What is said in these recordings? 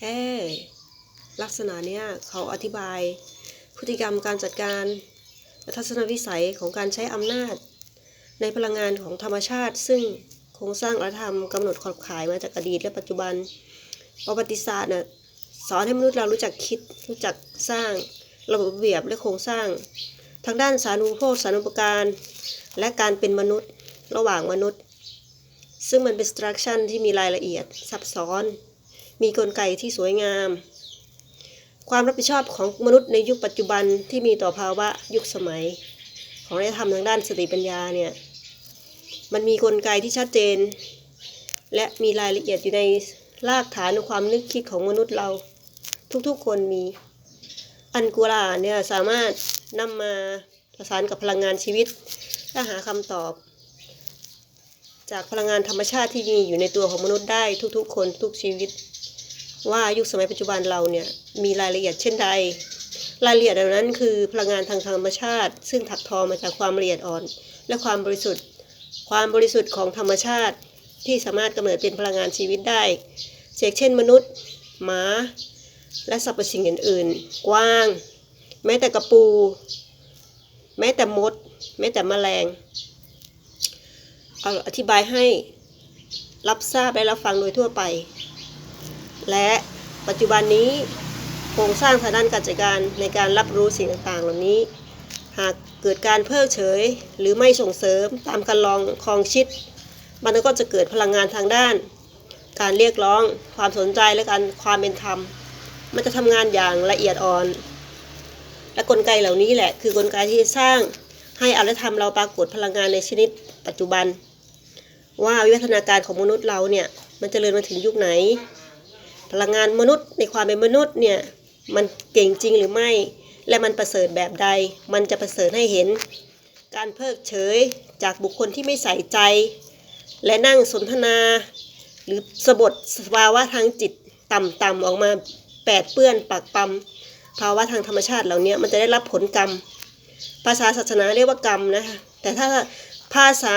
เอ๊ลักษณะเนี้ยเขาอธิบาย พฤติกรรมการจัดการและทัศนวิสัยของการใช้อำนาจ ในพลังงานของธรรมชาติ ซึ่งโครงสร้างและธรรมกำหนดขอบข่ายมาจากอดีตและปัจจุบันประวัติศาสตร์น่ะสอนให้มนุษย์เรารู้จักคิดรู้จักสร้างระบบระเบียบและโครงสร้าง ทางด้านสารูโภคสารณูปการ และการเป็นมนุษย์ระหว่างมนุษย์ ซึ่งมันเป็นสตรัคชั่นที่มีรายละเอียดซับซ้อน มีกลไกที่สวยงาม ความรับผิดชอบของมนุษย์ในยุคปัจจุบันที่มีต่อภาวะยุคสมัย ของได้ทำทางด้านสติปัญญาเนี่ยมันมีกลไกที่ชัดเจน และมีรายละเอียดอยู่ในรากฐานของความนึกคิดของมนุษย์เรา ทุกๆคนมี อันกูลาเนี่ยสามารถนำมาประสานกับพลังงานชีวิตและหาคำตอบ จากพลังงานธรรมชาติที่มีอยู่ในตัวของมนุษย์ได้ทุกๆ คนทุกชีวิต ว่ายุคสมัยปัจจุบันเราเนี่ยมีรายละเอียดเช่นใด รายละเอียดเหล่านั้นคือพลังงานทางธรรมชาติ ซึ่งถักทอมาจากความละเอียดอ่อน และความบริสุทธิ์ ความบริสุทธิ์ของธรรมชาติที่สามารถกำเนิดเป็นพลังงานชีวิตได้เช่นเช่น มนุษย์ หมา และสรรพสิ่งอื่นๆ กว้าง แม้แต่กระปู แม้แต่มด แม้แต่แมลงเอาอธิบายให้รับทราบและรับฟังโดยทั่วไป และปัจจุบันนี้โครงสร้างทางด้านการจัดการในการรับรู้สิ่งต่างๆ เหล่านี้ หากเกิดการเพิกเฉย หรือไม่ส่งเสริมตามการลองคลองชิด มันก็จะเกิดพลังงานทางด้าน การเรียกร้อง ความสนใจและการความเป็นธรรม มันจะทำงานอย่างละเอียดอ่อน และกลไกเหล่านี้แหละ คือกลไกที่สร้างให้อารยธรรมเราปรากฏพลังงานในชนิดปัจจุบัน ว่าวิวัฒนาการของมนุษย์เราเนี่ยมันจเจริญมาถึงยุคไหน พลังงานมนุษย์ในความเป็นมนุษย์เนี่ยมันเก่งจริงหรือไม่ และมันประเสริฐแบบใด มันจะประเสริฐให้เห็น การเพิกเฉยจากบุคคลที่ไม่ใส่ใจ และนั่งสนทนา หรือสะบดสภาวะทางจิตต่ำๆออกมาแปดเปื้อนปักปำภาวะทางธรรมชาติเหล่านี้มันจะได้รับผลกรรม ภาษาศาสนาเรียกว่ากรรมนะคะแต่ถ้าภาษา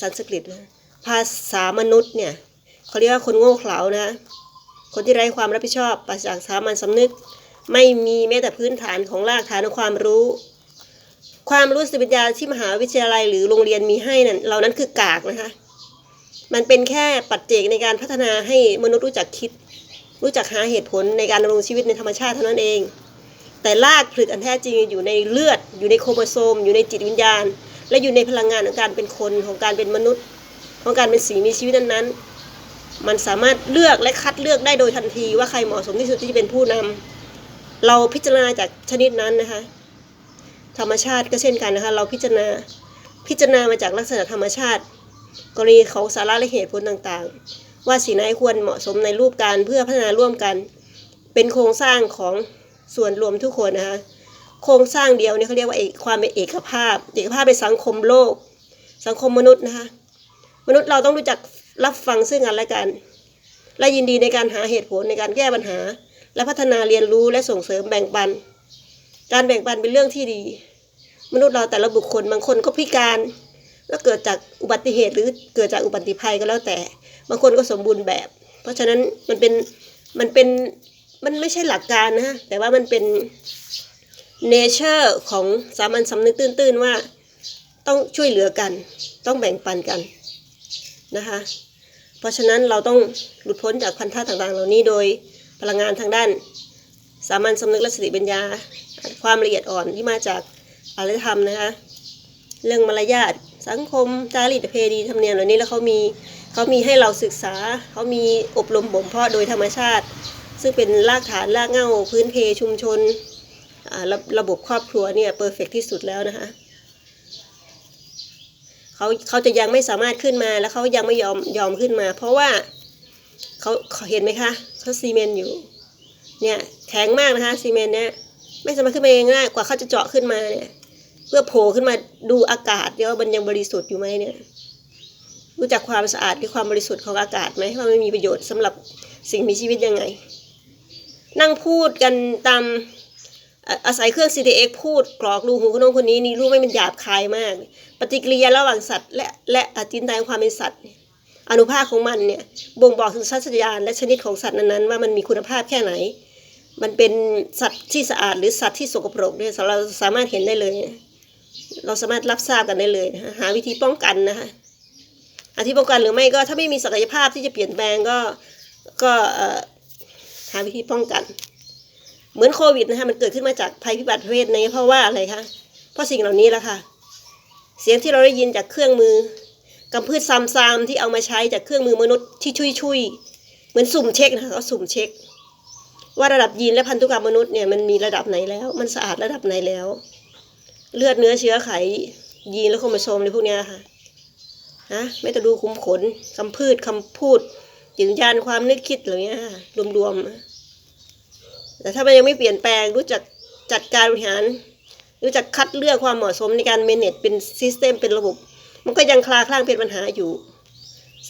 สันสกฤตภาษามนุษย์เนี่ยเขาเรียกว่าคนโง่เขลานะ คนที่ไร้ความรับผิดชอบปราศจากสามัญสำนึก ไม่มีแม้แต่พื้นฐานของรากฐานของความรู้ ความรู้สติปัญญาที่มหาวิทยาลัย หรือโรงเรียนมีให้นั่นเหล่านั้นคือกากนะคะ มันเป็นแค่ปัจเจกในการพัฒนาให้มนุษย์รู้จักคิด รู้จักหาเหตุผลในการดำรงชีวิตในธรรมชาติเท่านั้นเอง แต่รากผลึกอันแท้จริงอยู่ในเลือด อยู่ในโครโมโซม อยู่ในจิตวิญญาณ และอยู่ในพลังงานของการเป็นคนของการเป็นมนุษย์ ของการเป็นสิ่งมีชีวิตนั้นๆ มันสามารถเลือกและคัดเลือกได้โดยทันทีว่าใครเหมาะสมที่สุดที่จะเป็นผู้นำเราพิจารณาจากชนิดนั้นนะคะ ธรรมชาติก็เช่นกันนะคะ เราพิจารณาพิจารณามาจากลักษณะธรรมชาติ กรณีของสาระและเหตุผลต่างๆ ว่าสิ่งไหนควรเหมาะสมในรูปการเพื่อพัฒนาร่วมกัน เป็นโครงสร้างของส่วนรวมทุกคนนะคะโครงสร้างเดียวเนี่ยเขาเรียกว่าเอกความเป็นเอกภาพ เอกภาพในสังคมโลก สังคมมนุษย์นะคะมนุษย์เราต้องรู้จัก รับฟังซึ่งกันและกัน และยินดีในการหาเหตุผลในการแก้ปัญหา และพัฒนาเรียนรู้และส่งเสริมแบ่งปัน การแบ่งปันเป็นเรื่องที่ดี มนุษย์เราแต่ละบุคคลบางคนก็พิการ ก็เกิดจากอุบัติเหตุหรือเกิดจากอุบัติภัยก็แล้วแต่ บางคนก็สมบูรณ์แบบ เพราะฉะนั้นมันเป็นมันเป็นมันไม่ใช่หลักการนะฮะแต่ว่ามันเป็นเนเจอร์ของสามัญสำนึกตื้นๆว่าต้องช่วยเหลือกัน ต้องแบ่งปันกัน นะคะ เพราะฉะนั้นเราต้องหลุดพ้นจากพันธะต่างๆ เหล่านี้โดยพลังงานทางด้าน สามัญสำนึกและสติปัญญา ความละเอียดอ่อนที่มาจากอารยธรรมนะคะเรื่องมารยาทสังคมจารีตประเพณีธรรมเนียมเหล่านี้แล้วเขามีเขามีให้เราศึกษาเขามีอบรมบ่มเพาะโดยธรรมชาติ ซึ่งเป็นรากฐานรากเหง้าพื้นเพชุมชนระระบบครอบครัวเนี่ยเพอร์เฟกที่สุดแล้วนะคะ เขาเขาจะยังไม่สามารถขึ้นมาแล้วเขายังไม่ยอมยอมขึ้นมา เพราะว่าเขาเขาเห็นไหมคะเขาซีเมนต์อยู่ เนี่ยแข็งมากนะคะซีเมนต์เนี่ยไม่สามารถขึ้นมาง่ายกว่าเขาจะเจาะขึ้นมาเนี่ยเพื่อโผล่ขึ้นมาดูอากาศเนี่ยวมันยังบริสุทธิ์อยู่ไหมเนี่ย รู้จักความสะอาดหรือความบริสุทธิ์ของอากาศไหมว่าไมันมีประโยชน์สำหรับสิ่งมีชีวิตยังไง นั่งพูดกันตาม อาศัยเครื่อง CDX พูดกรอกรูหูคนน้นคนนี้นี่รู้ไหม่มันหยาบคายมาก ปฏิกิริยาระหว่างสัตว์ และและอจินตายความเป็นสัตว์ อนุภาคของมันเนี่ยบ่งบอกถึงสัตยานและชนิดของสัตว์นั้นๆว่ามันมีคุณภาพแค่ไหน มันเป็นสัตว์ที่สะอาดหรือสัตว์ที่สกปรกเนี่ยเราสามารถเห็นได้เลย เราสามารถรับทราบกันได้เลยนะคะหาวิธีป้องกันนะคะหาที่ป้องกันหรือไม่ก็ถ้าไม่มีศักยภาพที่จะเปลี่ยนแปลงก็ก็หาวิธีป้องกัน เหมือนโควิดนะคะมันเกิดขึ้นมาจากภัยพิบัติประเภทนี้เพราะว่าอะไรคะเพราะสิ่งเหล่านี้แหละค่ะ เสียงที่เราได้ยินจากเครื่องมือกำพืชซามซามๆที่เอามาใช้จากเครื่องมือมนุษย์ที่ชุยๆเหมือนสุ่มเช็คนะคะเขาสุ่มเช็ค ว่าระดับยีนและพันธุกรรมมนุษย์เนี่ยมันมีระดับไหนแล้ว มันสะอาดระดับไหนแล้ว เลือดเนื้อเชื้อไขยีนและโครโมโซมในพวกเนี้ยค่ะฮะไม่ต้องดูคุ้มขนคำพืชคำพูดจิตวิญญาณความนึกคิดเหล่านี้ค่ะรวมๆ แต่ถ้ามันยังไม่เปลี่ยนแปลงรู้จักจัดการบริหาร รู้จักคัดเลือกความเหมาะสมในการเมเนจเป็นซิสเต็มเป็นระบบ มันก็ยังคลาคลั่งเป็นปัญหาอยู่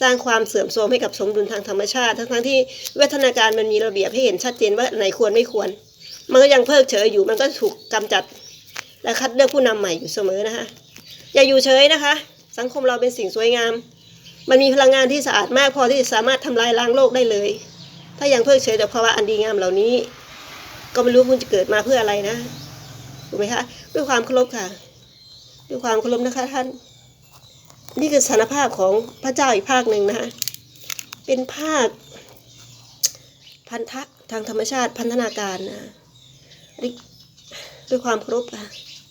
สร้างความเสื่อมโทรมให้กับสมดุลทางธรรมชาติ ทั้งๆที่วิวัฒนาการมันมีระเบียบให้เห็นชัดเจนว่าไหนควรไม่ควร มันก็ยังเพิกเฉยอยู่มันก็ถูกกำจัด และคัดเลือกผู้นำใหม่อยู่เสมอนะคะอย่าอยู่เฉยนะคะ สังคมเราเป็นสิ่งสวยงาม มันมีพลังงานที่สะอาดมากพอที่จะสามารถทำลายล้างโลกได้เลย ถ้ายังเพิกเฉยต่อภาวะอันดีงามเหล่านี้ ก็ไม่รู้คุณจะเกิดมาเพื่ออะไรนะถูกไหมคะด้วยความเคารพค่ะ ด้วยความเคารพนะคะท่าน นี่คือสารภาพของพระเจ้าอีกภาคหนึ่งนะคะเป็นภาค พันธะทางธรรมชาติพันธนาการนะด้วยความเคารพค่ะ